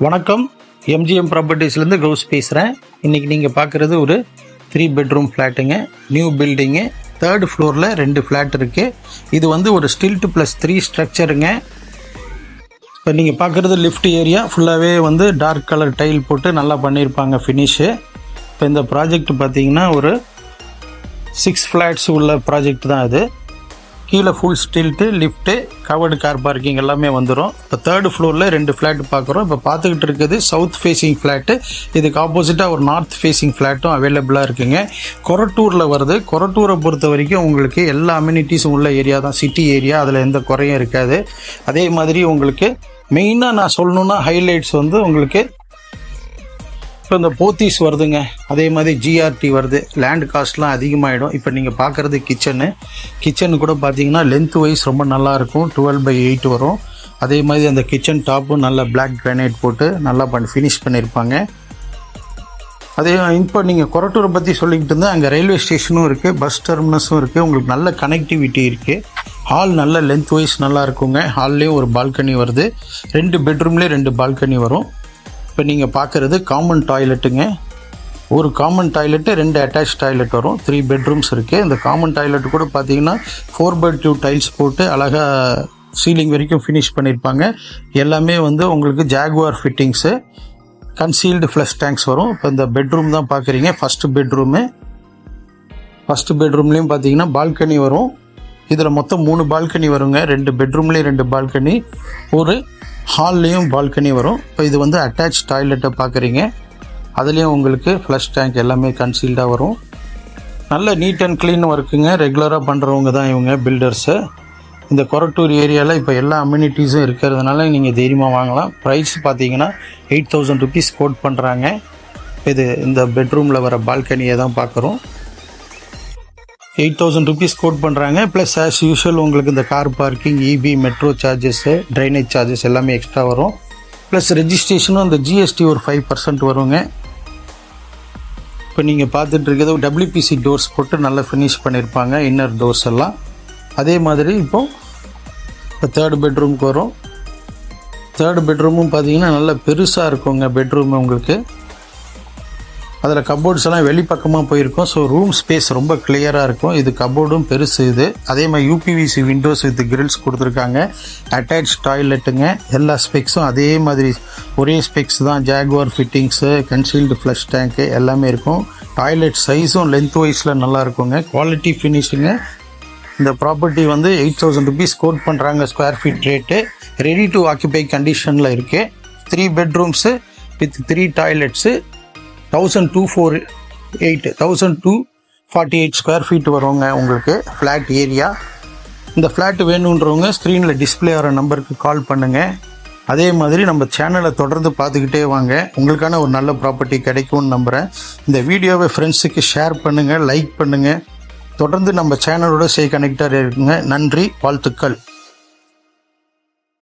வணக்கம். MGM ப்ராப்பர்ட்டிஸ்லேருந்து Gous பேசுகிறேன் இன்றைக்கி நீங்கள் பார்க்குறது ஒரு த்ரீ பெட்ரூம் ஃப்ளாட்டுங்க நியூ பில்டிங்கு தேர்ட் ஃப்ளோரில் ரெண்டு ஃப்ளாட் இருக்குது இது வந்து ஒரு ஸ்டில்ட் ப்ளஸ் த்ரீ ஸ்ட்ரக்சருங்க இப்போ நீங்கள் பார்க்குறது லிஃப்ட் ஏரியா ஃபுல்லாகவே வந்து டார்க் கலர் டைல் போட்டு நல்லா பண்ணியிருப்பாங்க ஃபினிஷு இப்போ இந்த ப்ராஜெக்ட் பார்த்தீங்கன்னா ஒரு சிக்ஸ் ஃப்ளாட்ஸ் உள்ள ப்ராஜெக்ட் தான் இது கீழே full stilt lift covered car parking எல்லாமே வந்துடும் இப்போ தேர்டு ஃப்ளோரில் ரெண்டு ஃப்ளாட் பார்க்குறோம் இப்போ பார்த்துக்கிட்டு இருக்குது சவுத் ஃபேஸிங் ஃப்ளாட்டு இதுக்கு ஆப்போசிட்டாக ஒரு நார்த் ஃபேஸிங் ஃப்ளாட்டும் அவைலபிளாக இருக்குங்க. கொரட்டூரில் வருது. கொரட்டூரை பொறுத்த வரைக்கும் உங்களுக்கு எல்லா அம்யூனிட்டிஸும் உள்ள ஏரியா தான். சிட்டி ஏரியா அதில் எந்த குறையும் இருக்காது. அதே மாதிரி உங்களுக்கு மெயினாக நான் சொல்லணுன்னா ஹைலைட்ஸ் வந்து உங்களுக்கு இப்போ இந்த போத்தீஸ் வருதுங்க. அதே மாதிரி ஜிஆர்டி வருது. லேண்ட் காஸ்ட்லாம் அதிகமாகிடும் இப்போ நீங்கள் பார்க்குறது கிச்சனு கிச்சனு கூட பார்த்தீங்கன்னா லென்த் வைஸ் ரொம்ப நல்லாயிருக்கும் டுவெல் பை எயிட் வரும். அதே மாதிரி அந்த கிச்சன் டாப்பும் நல்லா பிளாக் கிரானைட் போட்டு நல்லா பண்ணி ஃபினிஷ் பண்ணியிருப்பாங்க அதே இப்போ நீங்கள் கொரட்டூரை பற்றி சொல்லிக்கிட்டு இருந்தால் அங்கே ரயில்வே ஸ்டேஷனும் இருக்குது பஸ் டெர்மினஸும் இருக்குது உங்களுக்கு நல்ல கனெக்டிவிட்டி இருக்குது ஹால் நல்ல லென்த் வைஸ் நல்லா இருக்குங்க. ஹால்லேயும் ஒரு பால்கனி வருது. ரெண்டு பெட்ரூம்லேயே ரெண்டு பால்கனி வரும். இப்போ நீங்கள் பார்க்குறது காமன் டாய்லெட்டுங்க ஒரு காமன் டாய்லெட்டு ரெண்டு அட்டாச் டாய்லெட் வரும். த்ரீ பெட்ரூம்ஸ் இருக்குது இந்த காமன் டாய்லெட் கூட பார்த்தீங்கன்னா ஃபோர் பை டூ டைல்ஸ் போட்டு அழகாக சீலிங் வரைக்கும் ஃபினிஷ் பண்ணியிருப்பாங்க எல்லாமே வந்து உங்களுக்கு Jaguar fittings concealed flush tanks வரும். இப்போ இந்த பெட்ரூம் தான் பார்க்குறீங்க ஃபஸ்ட்டு பெட்ரூமு ஃபஸ்ட்டு பெட்ரூம்லேயும் பார்த்தீங்கன்னா பால்கனி வரும். இதில் மொத்தம் மூணு பால்கனி வருங்க. ரெண்டு பெட்ரூம்லேயும் ரெண்டு பால்கனி ஒரு ஹால்லேயும் பால்கனி வரும். இப்போ இது வந்து அட்டாச் டாய்லெட்டை பார்க்குறீங்க அதுலேயும் உங்களுக்கு ஃப்ளஷ் டேங்க் எல்லாமே கன்சீல்டாக வரும். நல்ல நீட் அண்ட் க்ளீன் ஒர்க்குங்க ரெகுலராக பண்ணுறவங்க தான் இவங்க பில்டர்ஸு இந்த கொரட்டூர் ஏரியாவில் இப்போ எல்லா அம்யூனிட்டிஸும் இருக்கிறதுனால நீங்கள் தைரியமாக வாங்கலாம். ப்ரைஸ் பார்த்தீங்கன்னா எயிட் தௌசண்ட் ருபீஸ் கோட் பண்ணுறாங்க இது இந்த பெட்ரூமில் வர பால்கனியை தான் பார்க்குறோம் எயிட் தௌசண்ட் ருபீஸ் கோட் பண்ணுறாங்க ப்ளஸ் ஆஸ் யூஷுவல் உங்களுக்கு இந்த car parking EB metro charges drainage charges எல்லாமே எக்ஸ்ட்ரா வரும். ப்ளஸ் ரெஜிஸ்ட்ரேஷனும் அந்த ஜிஎஸ்டி ஒரு ஃபைவ் பர்சன்ட் வருங்க. இப்போ நீங்கள் பார்த்துட்டு இருக்கிறது டபிள்யூபிசி டோர்ஸ் போட்டு நல்லா ஃபினிஷ் பண்ணியிருப்பாங்க இன்னர் டோர்ஸ் எல்லாம். அதே மாதிரி இப்போது இப்போ தேர்ட் பெட்ரூமுக்கு வரும். தேர்ட் பெட்ரூமும் பார்த்தீங்கன்னா நல்லா பெருசாக இருக்குங்க பெட்ரூம் உங்களுக்கு. அதில் கபோர்ட்ஸ் எல்லாம் வெளிப்பக்கமாக போயிருக்கும். ஸோ ரூம் ஸ்பேஸ் ரொம்ப கிளியராக இருக்கும். இது கபோர்டும் பெருசு இது. அதே மாதிரி யூபிவிசி விண்டோஸ் வித் கிரில்ஸ் கொடுத்துருக்காங்க. அட்டாச் டாய்லெட்டுங்க எல்லா ஸ்பெக்ஸும் அதே மாதிரி. ஒரே ஸ்பெக்ஸ் தான். Jaguar fittings concealed flush tank எல்லாமே இருக்கும். டாய்லெட் சைஸும் லென்த் வைஸில் நல்லா இருக்குங்க. குவாலிட்டி ஃபினிஷிங்கு இந்த ப்ராப்பர்ட்டி வந்து எயிட் தௌசண்ட் ருபீஸ் கோட் பண்ணுறாங்க square feet rate ready to occupy கண்டிஷனில் இருக்குது three bedrooms with three toilets thousand two four eight thousand two forty eight square feet வருவாங்க உங்களுக்கு ஃப்ளாட் ஏரியா இந்த ஃப்ளாட் வேணுன்றவங்க ஸ்க்ரீனில் டிஸ்பிளே ஆகிற நம்பருக்கு கால் பண்ணுங்கள் அதே மாதிரி நம்ம சேனலை தொடர்ந்து பார்த்துக்கிட்டே வாங்க. உங்களுக்கான ஒரு நல்ல ப்ராப்பர்ட்டி கிடைக்கும்னு நம்புகிறேன் இந்த வீடியோவை ஃப்ரெண்ட்ஸுக்கு ஷேர் பண்ணுங்கள் லைக் பண்ணுங்கள் தொடர்ந்து நம்ம சேனலோட சே கனெக்டாக இருக்குங்க. நன்றி வாழ்த்துக்கள்.